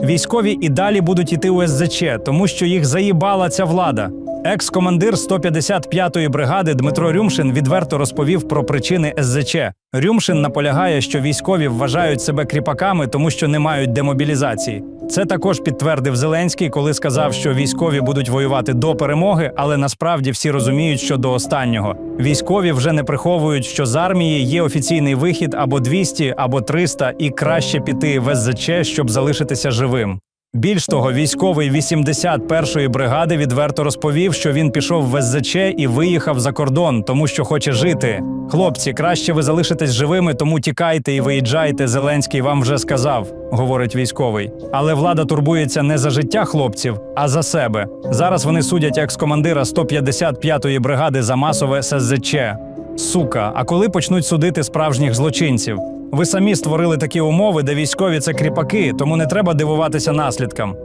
Військові і далі будуть іти у СЗЧ, тому що їх заїбала ця влада. Екс-командир 155-ї бригади Дмитро Рюмшин відверто розповів про причини СЗЧ. Рюмшин наполягає, що військові вважають себе кріпаками, тому що не мають демобілізації. Це також підтвердив Зеленський, коли сказав, що військові будуть воювати до перемоги, але насправді всі розуміють, що до останнього. Військові вже не приховують, що з армії є офіційний вихід або 200, або 300, і краще піти в СЗЧ, щоб залишитися живим. Більш того, військовий 81-ї бригади відверто розповів, що він пішов в СЗЧ і виїхав за кордон, тому що хоче жити. Хлопці, краще ви залишитесь живими, тому тікайте і виїжджайте. Зеленський вам вже сказав, говорить військовий. Але влада турбується не за життя хлопців, а за себе. Зараз вони судять екс-командира 155-ї бригади за масове СЗЧ. Сука, а коли почнуть судити справжніх злочинців? Ви самі створили такі умови, де військові це кріпаки, тому не треба дивуватися наслідкам.